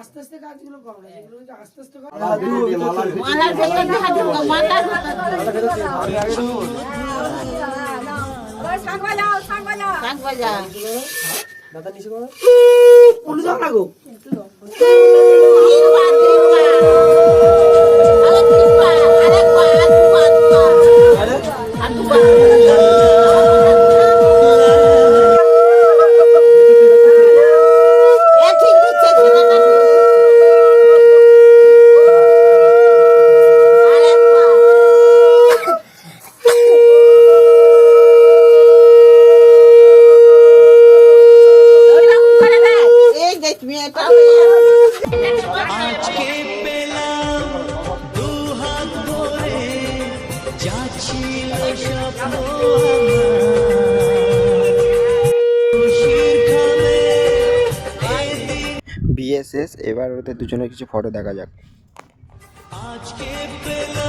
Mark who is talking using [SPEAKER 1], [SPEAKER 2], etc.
[SPEAKER 1] আস্তে আস্তে কাজগুলো করো হচ্ছে আস্তে আস্তে করো
[SPEAKER 2] মালার ভেতর দেখা ঢুকো মালার শাক বাজা
[SPEAKER 1] উল্টো দাও না গো
[SPEAKER 2] তিনবার
[SPEAKER 3] আজকে পেলাম দু হাত ভরে যাচ্ছিল স্বপ্ন
[SPEAKER 4] বিএসএস এবার ওদের দুজনের কিছু ফটো দেখা যাক।
[SPEAKER 3] আজকে পেলাম